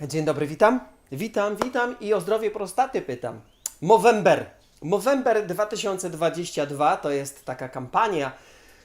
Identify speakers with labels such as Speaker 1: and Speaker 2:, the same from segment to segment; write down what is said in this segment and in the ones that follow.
Speaker 1: Dzień dobry, witam. Witam, witam i o zdrowie prostaty pytam. Movember. Movember 2022 to jest taka kampania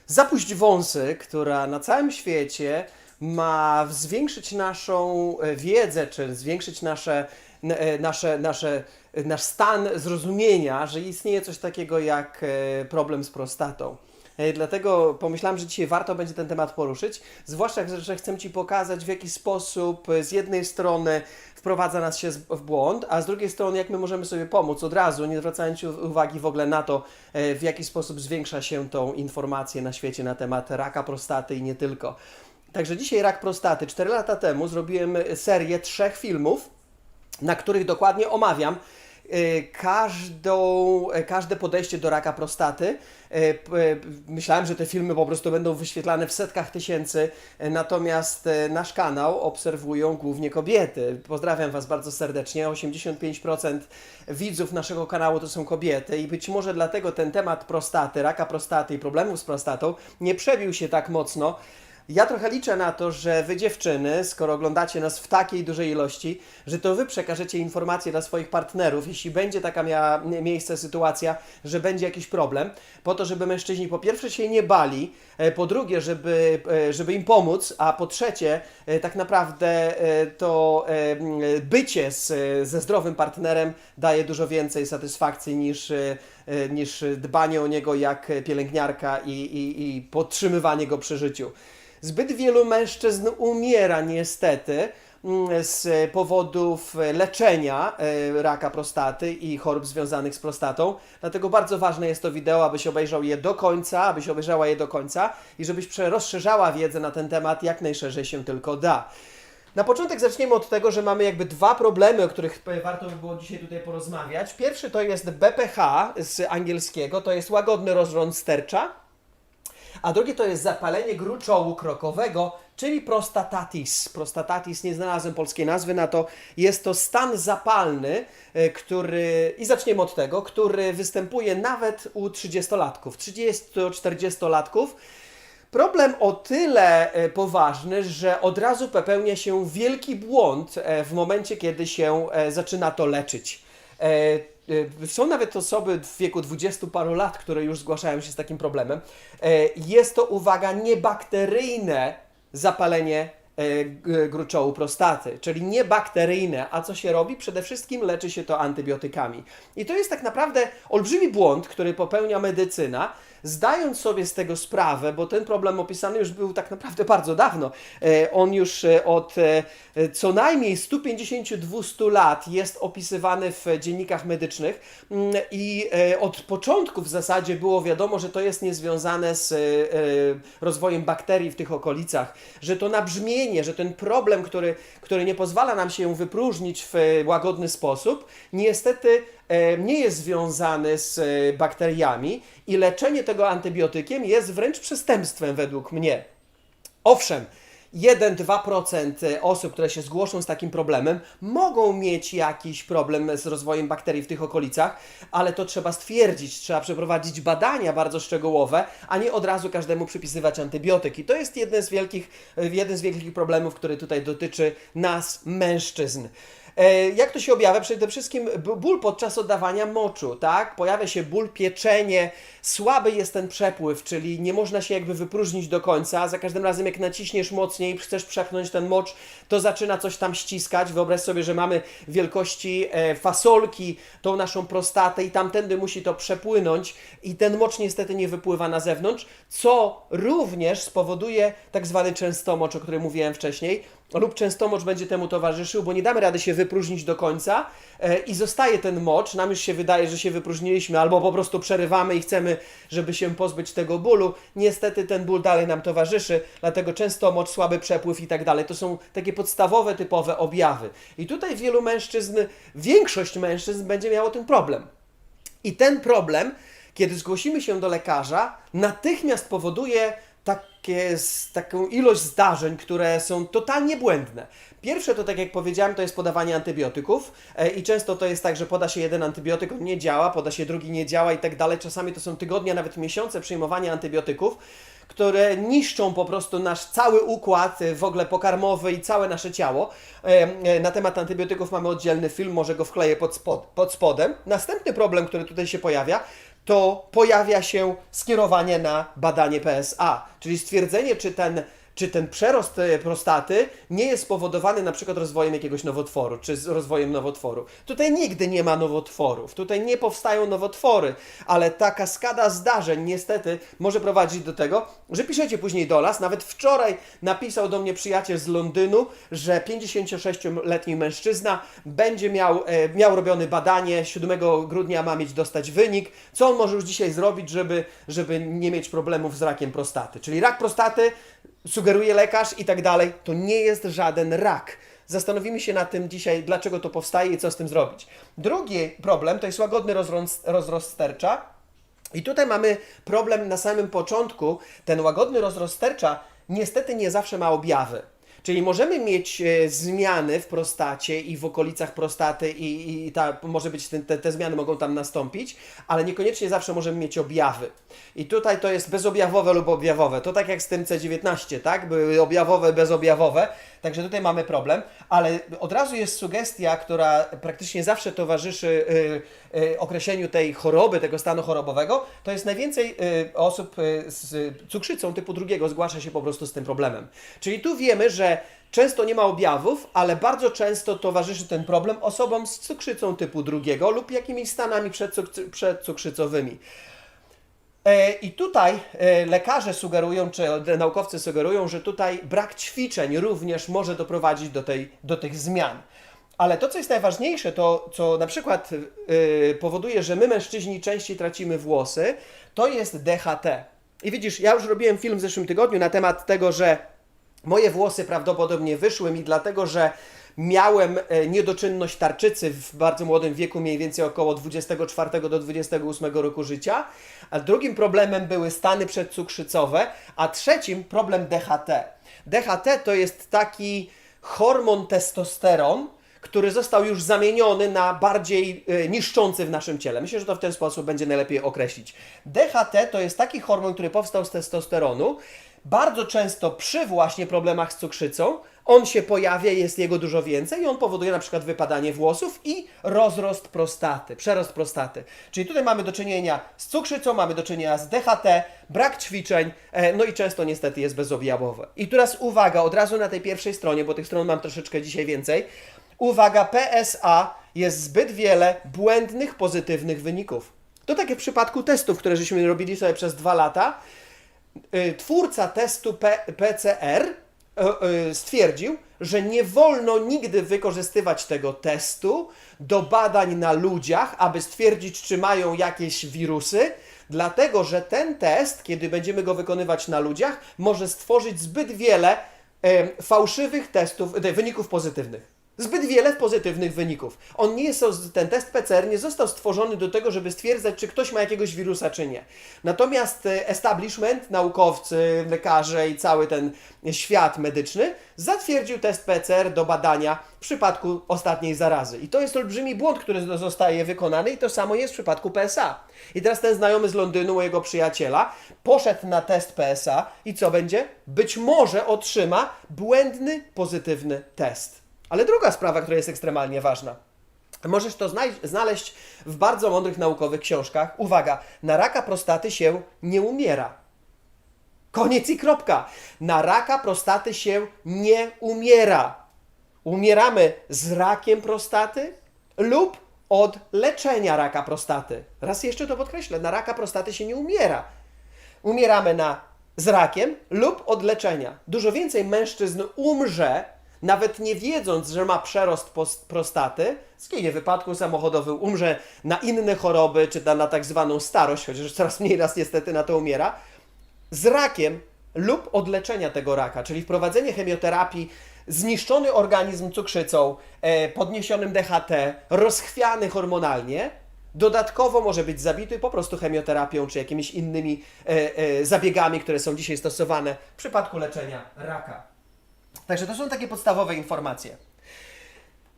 Speaker 1: Zapuść wąsy, która na całym świecie ma zwiększyć naszą e, wiedzę, czy zwiększyć nasze, e, nasze, nasze, e, nasz stan zrozumienia, że istnieje coś takiego jak problem z prostatą. E, Dlatego pomyślałem, że dzisiaj warto będzie ten temat poruszyć, zwłaszcza, że- chcę Ci pokazać, w jaki sposób e, z jednej strony wprowadza nas się w błąd, a z drugiej strony, jak my możemy sobie pomóc od razu, nie zwracając uwagi w ogóle na to, e, w jaki sposób zwiększa się tą informację na świecie na temat raka prostaty i nie tylko. Także dzisiaj rak prostaty. Cztery lata temu zrobiłem serię trzech filmów, na których dokładnie omawiam każdą, e, każde podejście do raka prostaty. E, Myślałem, że te filmy po prostu będą wyświetlane w setkach tysięcy, natomiast nasz kanał obserwują głównie kobiety. Pozdrawiam Was bardzo serdecznie. 85% widzów naszego kanału to są kobiety i być może dlatego ten temat prostaty, raka prostaty i problemów z prostatą nie przebił się tak mocno. Ja trochę liczę na to, że wy dziewczyny, skoro oglądacie nas w takiej dużej ilości, że to wy przekażecie informacje dla swoich partnerów, jeśli będzie taka miała mie- miejsce sytuacja, że będzie jakiś problem, po to, żeby mężczyźni po pierwsze się nie bali, e, po drugie, żeby, e, żeby im pomóc, a po trzecie, e, tak naprawdę to bycie z, ze zdrowym partnerem daje dużo więcej satysfakcji niż, niż dbanie o niego jak pielęgniarka i, i, i podtrzymywanie go przy życiu. Zbyt wielu mężczyzn umiera niestety mm, z powodów leczenia e, raka prostaty i chorób związanych z prostatą. Dlatego bardzo ważne jest to wideo, abyś obejrzał je do końca, abyś obejrzała je do końca i żebyś rozszerzała wiedzę na ten temat jak najszerzej się tylko da. Na początek zaczniemy od tego, że mamy jakby dwa problemy, o których warto by było dzisiaj tutaj porozmawiać. Pierwszy to jest BPH z angielskiego, to jest łagodny rozrząd stercza a drugie to jest zapalenie gruczołu krokowego, czyli prostatatis. Prostatatis, nie znalazłem polskiej nazwy na to. Jest to stan zapalny, e, który, i zaczniemy od tego, który występuje nawet u 30-latków, 30-40-latków. Problem o tyle e, poważny, że od razu popełnia się wielki błąd e, w momencie, kiedy się e, zaczyna to leczyć. Są nawet osoby w wieku 20 paru lat, które już zgłaszają się z takim problemem. Jest to, uwaga, niebakteryjne zapalenie gruczołu prostaty, czyli niebakteryjne. A co się robi? Przede wszystkim leczy się to antybiotykami. I to jest tak naprawdę olbrzymi błąd, który popełnia medycyna, zdając sobie z tego sprawę, bo ten problem opisany już był tak naprawdę bardzo dawno. E, On już e, od e, co najmniej 150-200 lat jest opisywany w dziennikach medycznych mm, i od początku w zasadzie było wiadomo, że to jest niezwiązane z rozwojem bakterii w tych okolicach, że to nabrzmienie, że ten problem, który, który nie pozwala nam się wypróżnić w łagodny sposób, niestety nie jest związany z e, bakteriami i leczenie tego antybiotykiem jest wręcz przestępstwem według mnie. Owszem, 1-2% osób, które się zgłoszą z takim problemem, mogą mieć jakiś problem z rozwojem bakterii w tych okolicach, ale to trzeba stwierdzić, trzeba przeprowadzić badania bardzo szczegółowe, a nie od razu każdemu przypisywać antybiotyk. I to jest jeden z wielkich, jeden z wielkich problemów, który tutaj dotyczy nas, mężczyzn. E, Jak to się objawia? Przede wszystkim ból podczas oddawania moczu, tak? Pojawia się ból, pieczenie, słaby jest ten przepływ, czyli nie można się jakby wypróżnić do końca. Za każdym razem, jak naciśniesz mocniej, chcesz przepchnąć ten mocz, to zaczyna coś tam ściskać. Wyobraź sobie, że mamy wielkości e, fasolki, tą naszą prostatę i tamtędy musi to przepłynąć i ten mocz niestety nie wypływa na zewnątrz, co również spowoduje tak zwany częstomocz, o którym mówiłem wcześniej, lub częstomocz będzie temu towarzyszył, bo nie damy rady się wypróżnić do końca e, i zostaje ten mocz, nam już się wydaje, że się wypróżniliśmy, albo po prostu przerywamy i chcemy, żeby się pozbyć tego bólu. Niestety ten ból dalej nam towarzyszy, dlatego często mocz, słaby przepływ i tak dalej. To są takie podstawowe, typowe objawy. I tutaj wielu mężczyzn, większość mężczyzn będzie miało ten problem. I ten problem, kiedy zgłosimy się do lekarza, natychmiast powoduje takie, taką ilość zdarzeń, które są totalnie błędne. Pierwsze to, tak jak powiedziałem, to jest podawanie antybiotyków e, i często to jest tak, że poda się jeden antybiotyk, on nie działa, poda się drugi, nie działa i tak dalej. Czasami to są tygodnie, nawet miesiące przyjmowania antybiotyków, które niszczą po prostu nasz cały układ e, w ogóle pokarmowy i całe nasze ciało. E, e, Na temat antybiotyków mamy oddzielny film, może go wkleję pod, spod, pod spodem. Następny problem, który tutaj się pojawia, to pojawia się skierowanie na badanie PSA, czyli stwierdzenie, czy ten, czy ten przerost e, prostaty nie jest spowodowany na przykład rozwojem jakiegoś nowotworu, czy rozwojem nowotworu. Tutaj nigdy nie ma nowotworów, tutaj nie powstają nowotwory, ale ta kaskada zdarzeń niestety może prowadzić do tego, że piszecie później do nas. Nawet wczoraj napisał do mnie przyjaciel z Londynu, że 56-letni mężczyzna będzie miał, e, miał robione badanie, 7 grudnia ma mieć dostać wynik. Co on może już dzisiaj zrobić, żeby, żeby nie mieć problemów z rakiem prostaty? Czyli rak prostaty, sugeruje lekarz i tak dalej, to nie jest żaden rak. Zastanowimy się nad tym dzisiaj, dlaczego to powstaje i co z tym zrobić. Drugi problem to jest łagodny rozrost, rozrost stercza. I tutaj mamy problem na samym początku. Ten łagodny rozrost stercza niestety nie zawsze ma objawy. Czyli możemy mieć e, zmiany w prostacie i w okolicach prostaty i, i ta, może być te, te zmiany mogą tam nastąpić, ale niekoniecznie zawsze możemy mieć objawy. I tutaj to jest bezobjawowe lub objawowe. To tak jak z tym C19, tak? Były objawowe, bezobjawowe. Także tutaj mamy problem, ale od razu jest sugestia, która praktycznie zawsze towarzyszy y, y, określeniu tej choroby, tego stanu chorobowego. To jest najwięcej y, osób z cukrzycą typu drugiego zgłasza się po prostu z tym problemem. Czyli tu wiemy, że często nie ma objawów, ale bardzo często towarzyszy ten problem osobom z cukrzycą typu drugiego lub jakimiś stanami przedcuk- przedcukrzycowymi. E, I tutaj e, lekarze sugerują, czy naukowcy sugerują, że tutaj brak ćwiczeń również może doprowadzić do, tej, do tych zmian. Ale to, co jest najważniejsze, to co na przykład e, powoduje, że my mężczyźni częściej tracimy włosy, to jest DHT. I widzisz, ja już robiłem film w zeszłym tygodniu na temat tego, że moje włosy prawdopodobnie wyszły mi dlatego, że miałem e, niedoczynność tarczycy w bardzo młodym wieku, mniej więcej około 24 do 28 roku życia. A drugim problemem były stany przedcukrzycowe, a trzecim problem DHT. DHT to jest taki hormon testosteron, który został już zamieniony na bardziej y, niszczący w naszym ciele. Myślę, że to w ten sposób będzie najlepiej określić. DHT to jest taki hormon, który powstał z testosteronu. Bardzo często przy właśnie problemach z cukrzycą on się pojawia, jest jego dużo więcej i on powoduje na przykład wypadanie włosów i rozrost prostaty, przerost prostaty. Czyli tutaj mamy do czynienia z cukrzycą, mamy do czynienia z DHT, brak ćwiczeń, e, no i często niestety jest bezobjawowe. I teraz uwaga, od razu na tej pierwszej stronie, bo tych stron mam troszeczkę dzisiaj więcej. Uwaga, PSA jest zbyt wiele błędnych, pozytywnych wyników. To tak jak w przypadku testów, które żeśmy robili sobie przez dwa lata. Y, Twórca testu PCR y, y, stwierdził, że nie wolno nigdy wykorzystywać tego testu do badań na ludziach, aby stwierdzić, czy mają jakieś wirusy, dlatego że ten test, kiedy będziemy go wykonywać na ludziach, może stworzyć zbyt wiele fałszywych testów, wyników pozytywnych. Zbyt wiele pozytywnych wyników. On nie jest, ten test PCR nie został stworzony do tego, żeby stwierdzać, czy ktoś ma jakiegoś wirusa, czy nie. Natomiast e, establishment, naukowcy, lekarze i cały ten świat medyczny zatwierdził test PCR do badania w przypadku ostatniej zarazy. I to jest olbrzymi błąd, który zostaje wykonany i to samo jest w przypadku PSA. I teraz ten znajomy z Londynu, mojego przyjaciela, poszedł na test PSA i co będzie? Być może otrzyma błędny, pozytywny test. Ale druga sprawa, która jest ekstremalnie ważna. Możesz to znaleźć w bardzo mądrych naukowych książkach. Uwaga, na raka prostaty się nie umiera. Koniec i kropka. Na raka prostaty się nie umiera. Umieramy z rakiem prostaty lub od leczenia raka prostaty. Raz jeszcze to podkreślę, na raka prostaty się nie umiera. Umieramy na z rakiem lub od leczenia. Dużo więcej mężczyzn umrze, nawet nie wiedząc, że ma przerost prostaty, zginie w wypadku samochodowym, umrze na inne choroby, czy na, na tak zwaną starość, chociaż coraz mniej nas niestety na to umiera, z rakiem lub od leczenia tego raka, czyli wprowadzenie chemioterapii, zniszczony organizm cukrzycą, e, podniesionym DHT, rozchwiany hormonalnie, dodatkowo może być zabity po prostu chemioterapią czy jakimiś innymi e, e, zabiegami, które są dzisiaj stosowane w przypadku leczenia raka. Także to są takie podstawowe informacje.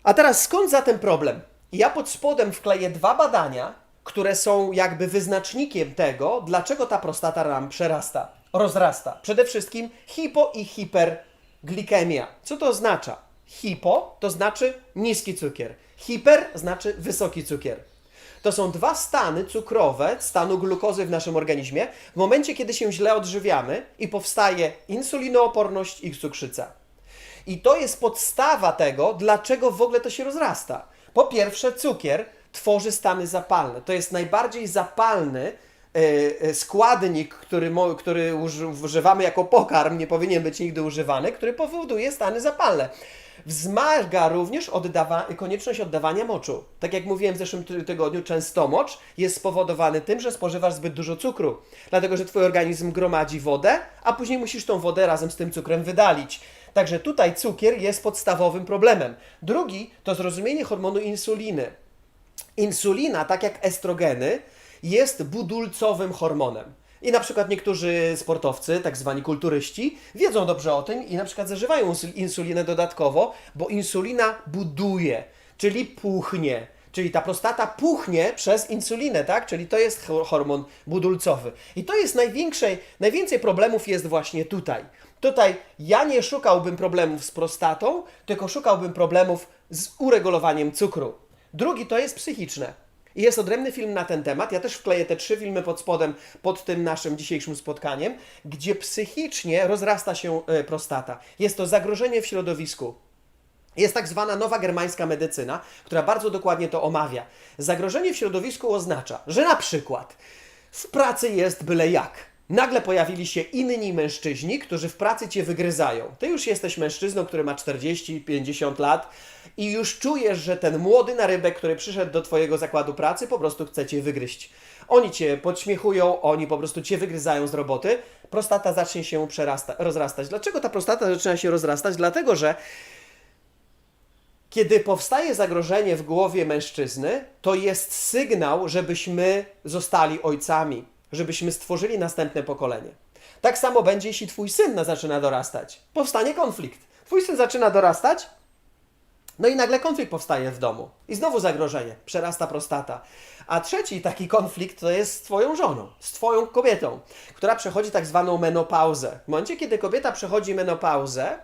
Speaker 1: A teraz skąd zatem problem? Ja pod spodem wkleję dwa badania, które są jakby wyznacznikiem tego, dlaczego ta prostata nam przerasta, rozrasta. Przede wszystkim hipo i hiperglikemia. Co to oznacza? Hipo to znaczy niski cukier, hiper znaczy wysoki cukier. To są dwa stany cukrowe stanu glukozy w naszym organizmie w momencie, kiedy się źle odżywiamy i powstaje insulinooporność i cukrzyca. I to jest podstawa tego, dlaczego w ogóle to się rozrasta. Po pierwsze, cukier tworzy stany zapalne. To jest najbardziej zapalny e, e, składnik, który, który uży- używamy jako pokarm, nie powinien być nigdy używany, który powoduje stany zapalne. Wzmaga również oddawa- konieczność oddawania moczu. Tak jak mówiłem w zeszłym ty- tygodniu, często mocz jest spowodowany tym, że spożywasz zbyt dużo cukru. Dlatego, że twój organizm gromadzi wodę, a później musisz tą wodę razem z tym cukrem wydalić. Także tutaj cukier jest podstawowym problemem. Drugi to zrozumienie hormonu insuliny. Insulina, tak jak estrogeny, jest budulcowym hormonem. I na przykład niektórzy sportowcy, tak zwani kulturyści, wiedzą dobrze o tym i na przykład zażywają insul- insulinę dodatkowo, bo insulina buduje, czyli puchnie. Czyli ta prostata puchnie przez insulinę, tak? Czyli to jest ho- hormon budulcowy. I to jest największej, najwięcej problemów jest właśnie tutaj. Tutaj ja nie szukałbym problemów z prostatą, tylko szukałbym problemów z uregulowaniem cukru. Drugi to jest psychiczne. I jest odrębny film na ten temat. Ja też wkleję te trzy filmy pod spodem, pod tym naszym dzisiejszym spotkaniem, gdzie psychicznie rozrasta się e, prostata. Jest to zagrożenie w środowisku. Jest tak zwana nowa germańska medycyna, która bardzo dokładnie to omawia. Zagrożenie w środowisku oznacza, że na przykład w pracy jest byle jak. Nagle pojawili się inni mężczyźni, którzy w pracy cię wygryzają. Ty już jesteś mężczyzną, który ma 40-50 lat i już czujesz, że ten młody narybek, który przyszedł do twojego zakładu pracy, po prostu chce cię wygryźć. Oni cię podśmiechują, oni po prostu cię wygryzają z roboty. Prostata zacznie się przerasta- rozrastać. Dlaczego ta prostata zaczyna się rozrastać? Dlatego, że kiedy powstaje zagrożenie w głowie mężczyzny, to jest sygnał, żebyśmy zostali ojcami, żebyśmy stworzyli następne pokolenie. Tak samo będzie, jeśli twój syn na- zaczyna dorastać. Powstanie konflikt. Twój syn zaczyna dorastać, no i nagle konflikt powstaje w domu. I znowu zagrożenie, przerasta prostata. A trzeci taki konflikt to jest z Twoją żoną, z Twoją kobietą, która przechodzi tak zwaną menopauzę. W momencie, kiedy kobieta przechodzi menopauzę,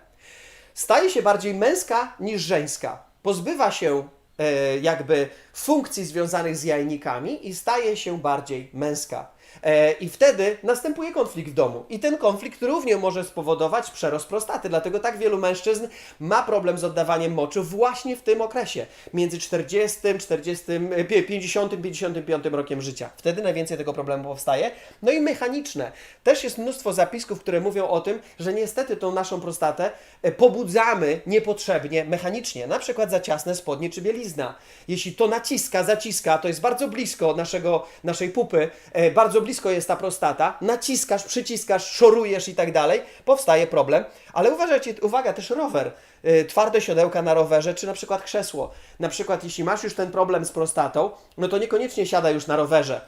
Speaker 1: staje się bardziej męska niż żeńska. Pozbywa się e, jakby funkcji związanych z jajnikami i staje się bardziej męska. E, I wtedy następuje konflikt w domu. I ten konflikt również może spowodować przerost prostaty. Dlatego tak wielu mężczyzn ma problem z oddawaniem moczu właśnie w tym okresie. Między 40, 40, e, 50, 55 rokiem życia. Wtedy najwięcej tego problemu powstaje. No i mechaniczne. Też jest mnóstwo zapisków, które mówią o tym, że niestety tą naszą prostatę e, pobudzamy niepotrzebnie mechanicznie. Na przykład za ciasne spodnie czy bielizna. Jeśli to naciska, zaciska, to jest bardzo blisko naszego, naszej pupy, e, blisko jest ta prostata, naciskasz, przyciskasz, szorujesz i tak dalej, powstaje problem. Ale uważajcie, uwaga, też rower, e, twarde siodełka na rowerze, czy na przykład krzesło. Na przykład jeśli masz już ten problem z prostatą, no to niekoniecznie siadaj już na rowerze.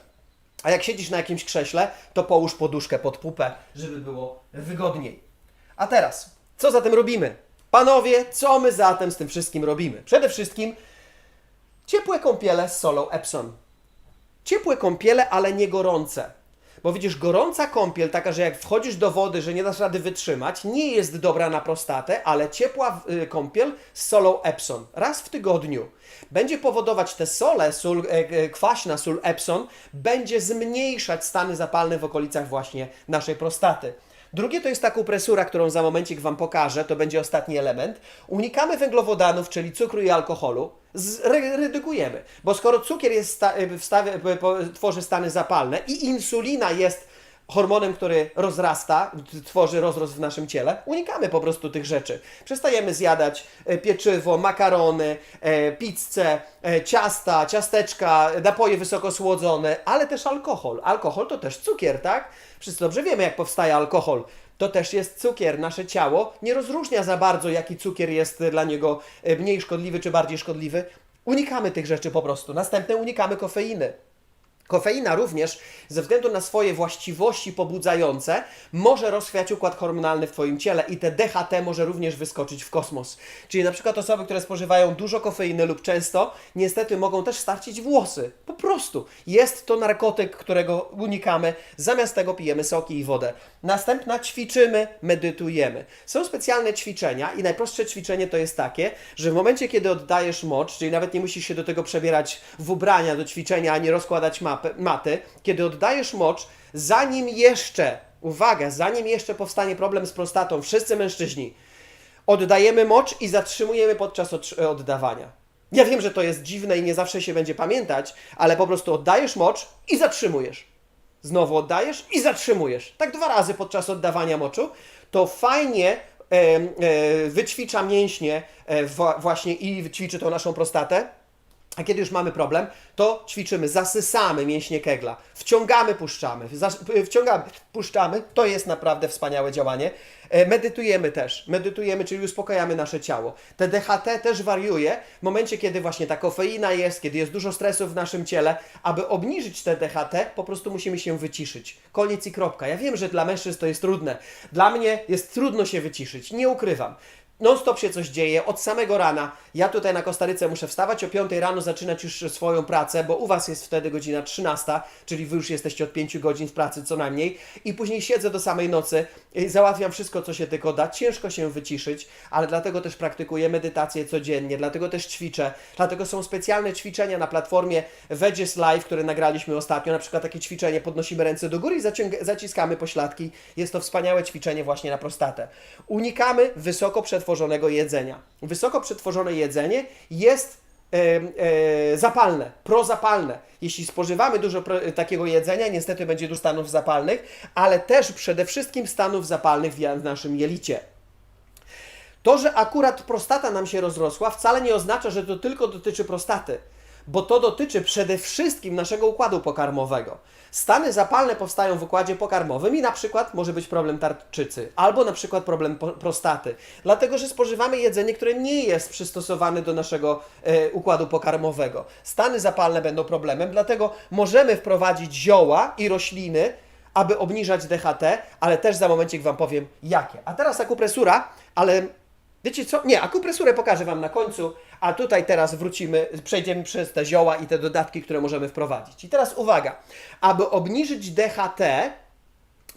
Speaker 1: A jak siedzisz na jakimś krześle, to połóż poduszkę pod pupę, żeby było wygodniej. A teraz, co zatem robimy? Panowie, co my zatem z tym wszystkim robimy? Przede wszystkim ciepłe kąpiele z solą Epsom. Ciepłe kąpiele, ale nie gorące. Bo widzisz, gorąca kąpiel, taka, że jak wchodzisz do wody, że nie dasz rady wytrzymać, nie jest dobra na prostatę, ale ciepła y, kąpiel z solą Epsom raz w tygodniu będzie powodować te sole, sól, e, e, kwaśna sól Epsom, będzie zmniejszać stany zapalne w okolicach właśnie naszej prostaty. Drugie to jest ta kupresura, którą za momencik Wam pokażę, to będzie ostatni element. Unikamy węglowodanów, czyli cukru i alkoholu, redukujemy, bo skoro cukier jest sta- po- po- tworzy stany zapalne i insulina jest hormonem, który rozrasta, tworzy rozrost w naszym ciele, unikamy po prostu tych rzeczy. Przestajemy zjadać e, pieczywo, makarony, e, pizzę, e, ciasta, ciasteczka, napoje wysokosłodzone, ale też alkohol. Alkohol to też cukier, tak? Wszyscy dobrze wiemy, jak powstaje alkohol. To też jest cukier. Nasze ciało nie rozróżnia za bardzo, jaki cukier jest dla niego e, mniej szkodliwy czy bardziej szkodliwy. Unikamy tych rzeczy po prostu. Następne unikamy kofeiny. Kofeina również, ze względu na swoje właściwości pobudzające, może rozchwiać układ hormonalny w Twoim ciele i te DHT może również wyskoczyć w kosmos. Czyli na przykład osoby, które spożywają dużo kofeiny lub często, niestety mogą też starcić włosy. Po prostu. Jest to narkotyk, którego unikamy. Zamiast tego pijemy soki i wodę. Następna ćwiczymy, medytujemy. Są specjalne ćwiczenia i najprostsze ćwiczenie to jest takie, że w momencie, kiedy oddajesz mocz, czyli nawet nie musisz się do tego przebierać w ubrania do ćwiczenia, ani rozkładać mapy, maty, kiedy oddajesz mocz, zanim jeszcze, uwaga, zanim jeszcze powstanie problem z prostatą, wszyscy mężczyźni, oddajemy mocz i zatrzymujemy podczas otrz- oddawania. Ja wiem, że to jest dziwne i nie zawsze się będzie pamiętać, ale po prostu oddajesz mocz i zatrzymujesz. Znowu oddajesz i zatrzymujesz. Tak dwa razy podczas oddawania moczu. To fajnie e, e, wyćwicza mięśnie e, właśnie i ćwiczy tą naszą prostatę. A kiedy już mamy problem, to ćwiczymy, zasysamy mięśnie kegla, wciągamy, puszczamy, zas- wciągamy, puszczamy. To jest naprawdę wspaniałe działanie. E, Medytujemy też, medytujemy, czyli uspokajamy nasze ciało. Te DHT też wariuje w momencie, kiedy właśnie ta kofeina jest, kiedy jest dużo stresu w naszym ciele. Aby obniżyć te DHT, po prostu musimy się wyciszyć. Koniec i kropka. Ja wiem, że dla mężczyzn to jest trudne. Dla mnie jest trudno się wyciszyć, nie ukrywam. Non-stop się coś dzieje, od samego rana. Ja tutaj na Kostaryce muszę wstawać o 5 rano, zaczynać już swoją pracę, bo u Was jest wtedy godzina 13, czyli Wy już jesteście od 5 godzin w pracy co najmniej. I później siedzę do samej nocy, i załatwiam wszystko, co się tylko da. Ciężko się wyciszyć, ale dlatego też praktykuję medytację codziennie, dlatego też ćwiczę. Dlatego są specjalne ćwiczenia na platformie Veggies Live, które nagraliśmy ostatnio. Na przykład takie ćwiczenie, podnosimy ręce do góry i zaciskamy pośladki. Jest to wspaniałe ćwiczenie właśnie na prostatę. Unikamy wysoko przetworzonego jedzenia. Wysoko przetworzone jedzenie jest e, e, zapalne, prozapalne. Jeśli spożywamy dużo pro, takiego jedzenia, niestety będzie dużo stanów zapalnych, ale też przede wszystkim stanów zapalnych w w naszym jelicie. To, że akurat prostata nam się rozrosła, wcale nie oznacza, że to tylko dotyczy prostaty, bo to dotyczy przede wszystkim naszego układu pokarmowego. Stany zapalne powstają w układzie pokarmowym i na przykład może być problem tarczycy, albo na przykład problem prostaty, dlatego że spożywamy jedzenie, które nie jest przystosowane do naszego e, układu pokarmowego. Stany zapalne będą problemem, dlatego możemy wprowadzić zioła i rośliny, aby obniżać DHT, ale też za momencik Wam powiem jakie. A teraz akupresura, ale wiecie co? Nie, akupresurę pokażę Wam na końcu, a tutaj teraz wrócimy, przejdziemy przez te zioła i te dodatki, które możemy wprowadzić. I teraz uwaga, aby obniżyć DHT,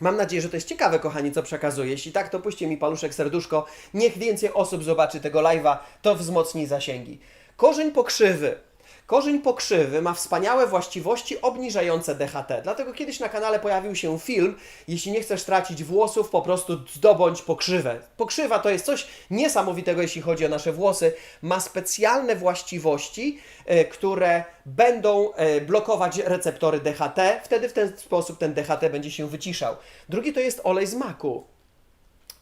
Speaker 1: Mam nadzieję, że to jest ciekawe, kochani, co przekazuję. Jeśli tak, to puśćcie mi paluszek, serduszko. Niech więcej osób zobaczy tego live'a, to wzmocni zasięgi. Korzeń pokrzywy. Korzeń pokrzywy ma wspaniałe właściwości obniżające DHT. Dlatego kiedyś na kanale pojawił się film, jeśli nie chcesz tracić włosów, po prostu zdobądź pokrzywę. Pokrzywa to jest coś niesamowitego, jeśli chodzi o nasze włosy. Ma specjalne właściwości, e, które będą e, blokować receptory DHT. Wtedy w ten sposób ten DHT będzie się wyciszał. Drugi to jest olej z maku.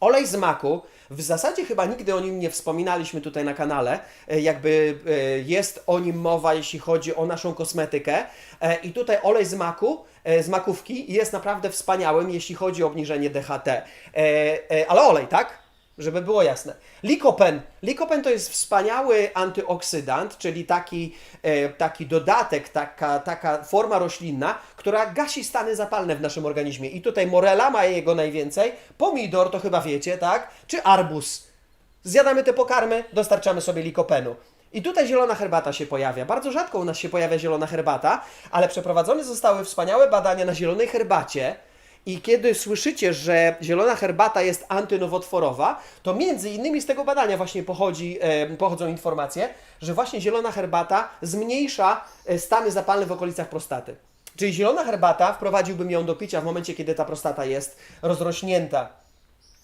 Speaker 1: Olej z maku, w zasadzie chyba nigdy o nim nie wspominaliśmy tutaj na kanale, e, jakby e, jest o nim mowa, jeśli chodzi o naszą kosmetykę. E, I tutaj olej z maku, z makówki jest naprawdę wspaniałym, jeśli chodzi o obniżenie DHT. Ale olej, tak? Żeby było jasne. Likopen. Likopen to jest wspaniały antyoksydant, czyli taki, e, taki dodatek, taka, taka forma roślinna, która gasi stany zapalne w naszym organizmie. I tutaj morela ma jego najwięcej, pomidor to chyba wiecie, tak? Czy arbuz. Zjadamy te pokarmy, dostarczamy sobie likopenu. I tutaj zielona herbata się pojawia. Bardzo rzadko u nas się pojawia zielona herbata, ale przeprowadzone zostały wspaniałe badania na zielonej herbacie. I kiedy słyszycie, że zielona herbata jest antynowotworowa, to między innymi z tego badania właśnie pochodzi, e, pochodzą informacje, że właśnie zielona herbata zmniejsza e, stany zapalne w okolicach prostaty. Czyli zielona herbata, wprowadziłbym ją do picia w momencie, kiedy ta prostata jest rozrośnięta.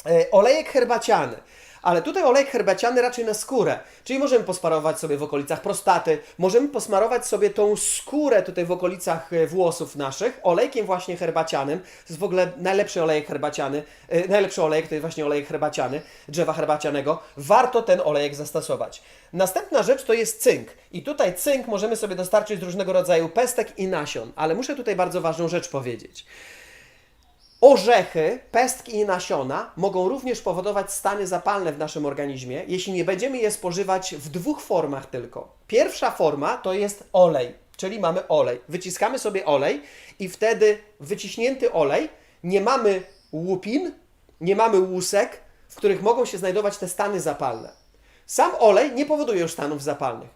Speaker 1: E, olejek herbaciany. Ale tutaj olejek herbaciany raczej na skórę. Czyli możemy posmarować sobie w okolicach prostaty, możemy posmarować sobie tą skórę tutaj w okolicach e, włosów naszych olejkiem właśnie herbacianym. To jest w ogóle najlepszy olejek herbaciany. e, Najlepszy olejek to jest właśnie olejek herbaciany, drzewa herbacianego. Warto ten olejek zastosować. Następna rzecz to jest cynk. I tutaj cynk możemy sobie dostarczyć z różnego rodzaju pestek i nasion. Ale muszę tutaj bardzo ważną rzecz powiedzieć. Orzechy, pestki i nasiona mogą również powodować stany zapalne w naszym organizmie, jeśli nie będziemy je spożywać w dwóch formach tylko. Pierwsza forma to jest olej, czyli mamy olej. Wyciskamy sobie olej i wtedy wyciśnięty olej, nie mamy łupin, nie mamy łusek, w których mogą się znajdować te stany zapalne. Sam olej nie powoduje już stanów zapalnych.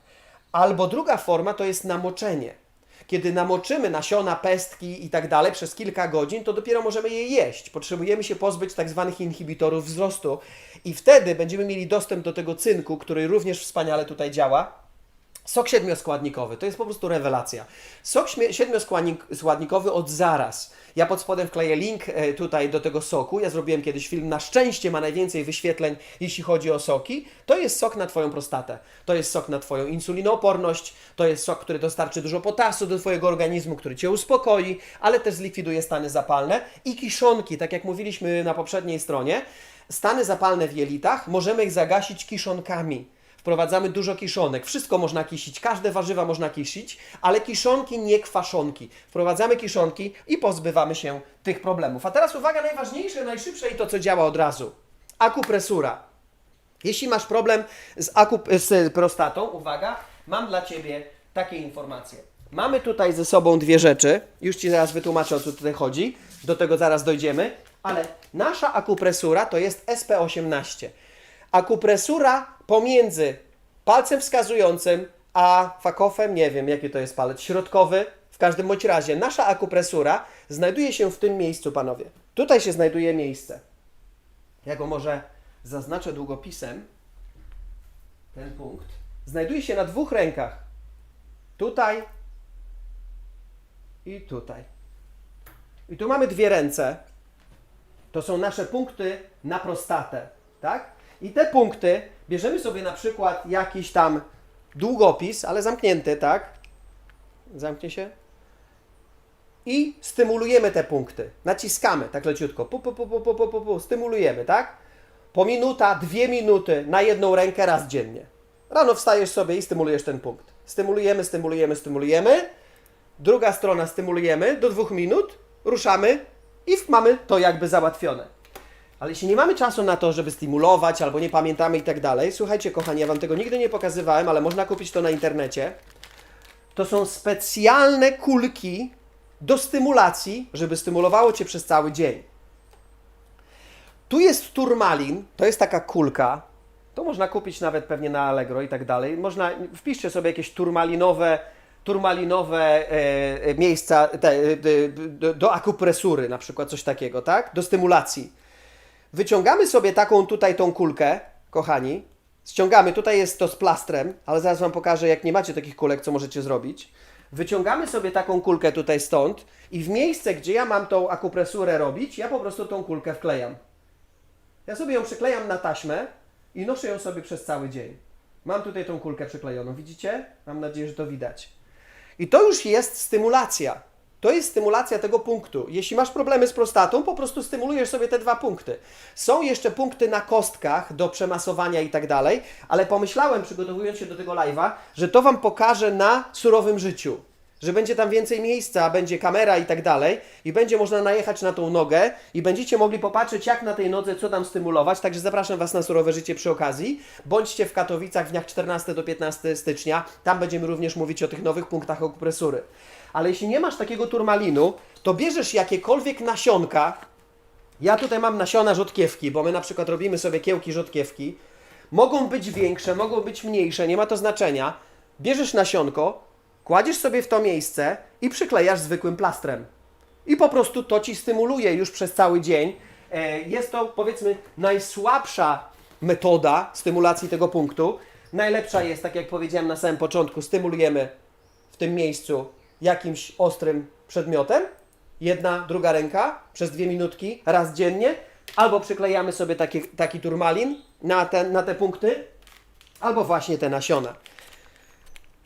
Speaker 1: Albo druga forma to jest namoczenie. Kiedy namoczymy nasiona, pestki i tak dalej przez kilka godzin, to dopiero możemy je jeść. Potrzebujemy się pozbyć tak zwanych inhibitorów wzrostu i wtedy będziemy mieli dostęp do tego cynku, który również wspaniale tutaj działa. Sok siedmioskładnikowy to jest po prostu rewelacja. Sok siedmioskładnikowy od zaraz. Ja pod spodem wkleję link e, tutaj do tego soku. Ja zrobiłem kiedyś film, na szczęście ma najwięcej wyświetleń, jeśli chodzi o soki. To jest sok na Twoją prostatę. To jest sok na Twoją insulinooporność. To jest sok, który dostarczy dużo potasu do Twojego organizmu, który Cię uspokoi, ale też zlikwiduje stany zapalne. I kiszonki, tak jak mówiliśmy na poprzedniej stronie, stany zapalne w jelitach możemy ich zagasić kiszonkami. Wprowadzamy dużo kiszonek. Wszystko można kisić, każde warzywa można kisić, ale kiszonki, nie kwaszonki. Wprowadzamy kiszonki i pozbywamy się tych problemów. A teraz uwaga, najważniejsze, najszybsze i to, co działa od razu. Akupresura. Jeśli masz problem z, akup- z prostatą, uwaga, mam dla Ciebie takie informacje. Mamy tutaj ze sobą dwie rzeczy. Już Ci zaraz wytłumaczę, o co tutaj chodzi. Do tego zaraz dojdziemy. Ale nasza akupresura to jest SP18. Akupresura pomiędzy palcem wskazującym a fakofem, nie wiem jaki to jest palec, środkowy. W każdym bądź razie nasza akupresura znajduje się w tym miejscu, panowie. Tutaj się znajduje miejsce. Ja go może zaznaczę długopisem. Ten punkt. Znajduje się na dwóch rękach. Tutaj i tutaj. I tu mamy dwie ręce. To są nasze punkty na prostatę, tak? I te punkty bierzemy sobie na przykład jakiś tam długopis, ale zamknięty, tak? Zamknie się. I stymulujemy te punkty. Naciskamy tak leciutko. Pu, pu, pu, pu, pu, pu, pu. Stymulujemy, tak? Po minuta, dwie minuty na jedną rękę raz dziennie. Rano wstajesz sobie i stymulujesz ten punkt. Stymulujemy, stymulujemy, stymulujemy. Druga strona stymulujemy do dwóch minut, ruszamy i mamy to jakby załatwione. Ale jeśli nie mamy czasu na to, żeby stymulować, albo nie pamiętamy i tak dalej, słuchajcie, kochani, ja Wam tego nigdy nie pokazywałem, ale można kupić to na internecie. To są specjalne kulki do stymulacji, żeby stymulowało Cię przez cały dzień. Tu jest turmalin, to jest taka kulka. To można kupić nawet pewnie na Allegro i tak dalej. Można, wpiszcie sobie jakieś turmalinowe, turmalinowe e, e, miejsca te, e, do, do akupresury, na przykład coś takiego, tak? Do stymulacji. Wyciągamy sobie taką tutaj tą kulkę, kochani. Ściągamy, tutaj jest to z plastrem, ale zaraz Wam pokażę, jak nie macie takich kulek, co możecie zrobić. Wyciągamy sobie taką kulkę tutaj stąd i w miejsce, gdzie ja mam tą akupresurę robić, ja po prostu tą kulkę wklejam. Ja sobie ją przyklejam na taśmę i noszę ją sobie przez cały dzień. Mam tutaj tą kulkę przyklejoną, widzicie? Mam nadzieję, że to widać. I to już jest stymulacja. To jest stymulacja tego punktu. Jeśli masz problemy z prostatą, po prostu stymulujesz sobie te dwa punkty. Są jeszcze punkty na kostkach do przemasowania i tak dalej, ale pomyślałem, przygotowując się do tego live'a, że to Wam pokażę na surowym życiu. Że będzie tam więcej miejsca, będzie kamera i tak dalej, i będzie można najechać na tą nogę, i będziecie mogli popatrzeć, jak na tej nodze, co tam stymulować. Także zapraszam Was na surowe życie przy okazji. Bądźcie w Katowicach w dniach 14 do 15 stycznia. Tam będziemy również mówić o tych nowych punktach akupresury. Ale jeśli nie masz takiego turmalinu, to bierzesz jakiekolwiek nasionka. Ja tutaj mam nasiona rzodkiewki, bo my na przykład robimy sobie kiełki rzodkiewki. Mogą być większe, mogą być mniejsze, nie ma to znaczenia. Bierzesz nasionko, kładziesz sobie w to miejsce i przyklejasz zwykłym plastrem. I po prostu to ci stymuluje już przez cały dzień. E, Jest to powiedzmy najsłabsza metoda stymulacji tego punktu. Najlepsza jest, tak jak powiedziałem na samym początku, stymulujemy w tym miejscu jakimś ostrym przedmiotem. Jedna, druga ręka przez dwie minutki raz dziennie. Albo przyklejamy sobie taki, taki turmalin na te, na te punkty, albo właśnie te nasiona.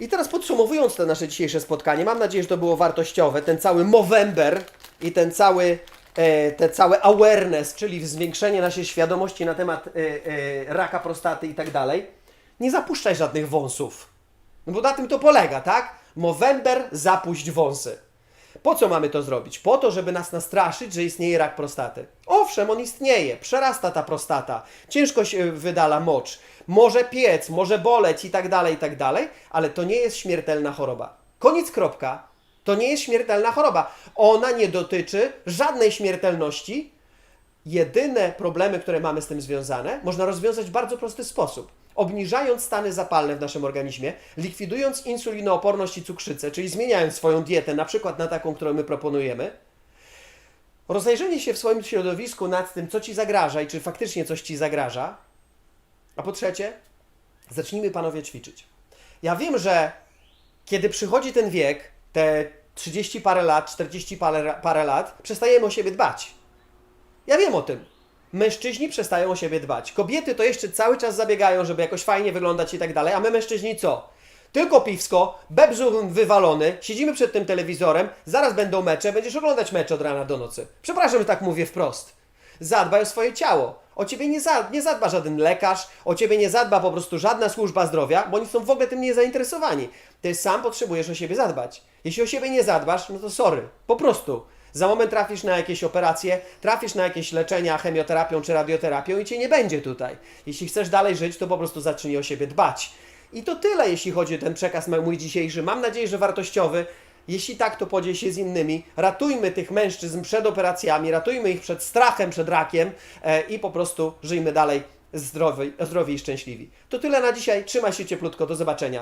Speaker 1: I teraz podsumowując to nasze dzisiejsze spotkanie, mam nadzieję, że to było wartościowe. Ten cały Movember i ten cały, e, te całe awareness, czyli zwiększenie naszej świadomości na temat e, e, raka prostaty i tak dalej. Nie zapuszczaj żadnych wąsów. No bo na tym to polega, tak? Movember, zapuść wąsy. Po co mamy to zrobić? Po to, żeby nas nastraszyć, że istnieje rak prostaty. Owszem, on istnieje, przerasta ta prostata, ciężko się wydala mocz, może piec, może boleć i tak dalej, i tak dalej, ale to nie jest śmiertelna choroba. Koniec, kropka. To nie jest śmiertelna choroba. Ona nie dotyczy żadnej śmiertelności. Jedyne problemy, które mamy z tym związane, można rozwiązać w bardzo prosty sposób. Obniżając stany zapalne w naszym organizmie, likwidując insulinooporność i cukrzycę, czyli zmieniając swoją dietę, na przykład na taką, którą my proponujemy, rozejrzenie się w swoim środowisku nad tym, co ci zagraża i czy faktycznie coś ci zagraża, a po trzecie, zacznijmy panowie ćwiczyć. Ja wiem, że kiedy przychodzi ten wiek, te 30 parę lat, 40 parę, parę lat, przestajemy o siebie dbać. Ja wiem o tym. Mężczyźni przestają o siebie dbać. Kobiety to jeszcze cały czas zabiegają, żeby jakoś fajnie wyglądać i tak dalej, a my mężczyźni co? Tylko piwsko, bebzur wywalony, siedzimy przed tym telewizorem, zaraz będą mecze, będziesz oglądać mecze od rana do nocy. Przepraszam, że tak mówię wprost. Zadbaj o swoje ciało. O ciebie nie, za, nie zadba żaden lekarz, o ciebie nie zadba po prostu żadna służba zdrowia, bo oni są w ogóle tym nie zainteresowani. Ty sam potrzebujesz o siebie zadbać. Jeśli o siebie nie zadbasz, no to sorry, po prostu. Za moment trafisz na jakieś operacje, trafisz na jakieś leczenia chemioterapią czy radioterapią i cię nie będzie tutaj. Jeśli chcesz dalej żyć, to po prostu zacznij o siebie dbać. I to tyle, jeśli chodzi o ten przekaz mój dzisiejszy. Mam nadzieję, że wartościowy. Jeśli tak, to podziel się z innymi. Ratujmy tych mężczyzn przed operacjami, ratujmy ich przed strachem, przed rakiem e, i po prostu żyjmy dalej zdrowi, zdrowi i szczęśliwi. To tyle na dzisiaj. Trzymaj się cieplutko. Do zobaczenia.